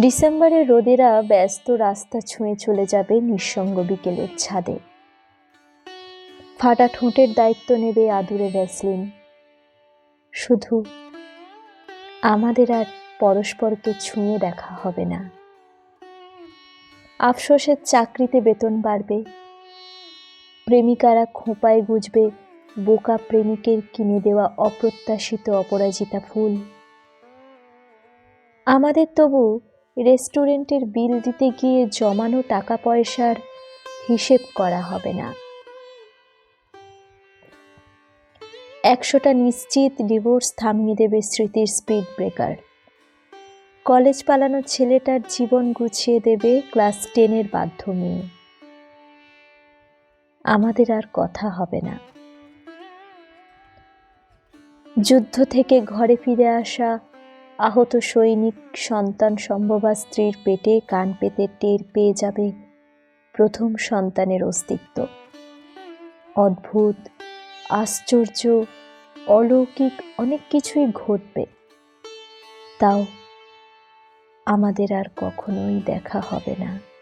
ডিসেম্বরের রোদেরা ব্যস্ত রাস্তা ছুঁয়ে চলে যাবে নিঃসঙ্গ বিকেলের ছাদে। ফাটা ঠোঁটের দায়িত্ব নেবে আদুরে ভ্যাসলিন। শুধু আমাদের আর পরস্পরকে ছুঁয়ে দেখা হবে না। আফসোসের চাকরিতে বেতন বাড়বে। প্রেমিকারা খোঁপায় গুজবে, বোকা প্রেমিকের কিনে দেওয়া অপ্রত্যাশিত অপরাজিতা ফুল। আমাদের তবু রেস্টুরেন্টের বিল দিতে গিয়ে জমানো টাকা পয়সার হিসেব করা হবে না। একশোটা নিশ্চিত ডিভোর্স থামিয়ে দেবে স্মৃতির স্পিড ব্রেকার। কলেজ পালানো ছেলেটার জীবন গুছিয়ে দেবে ক্লাস টেনের বাধ্য মেয়ে আমাদের আর কথা হবে না। যুদ্ধ থেকে ঘরে ফিরে আসা আহত সৈনিক সন্তান সম্ভবা স্ত্রীর পেটে কান পেতে টের পেয়ে যাবে প্রথম সন্তানের অস্তিত্ব। অদ্ভুত, আশ্চর্য, অলৌকিক অনেক কিছুই ঘটবে। তাও আমাদের আর কখনোই দেখা হবে না।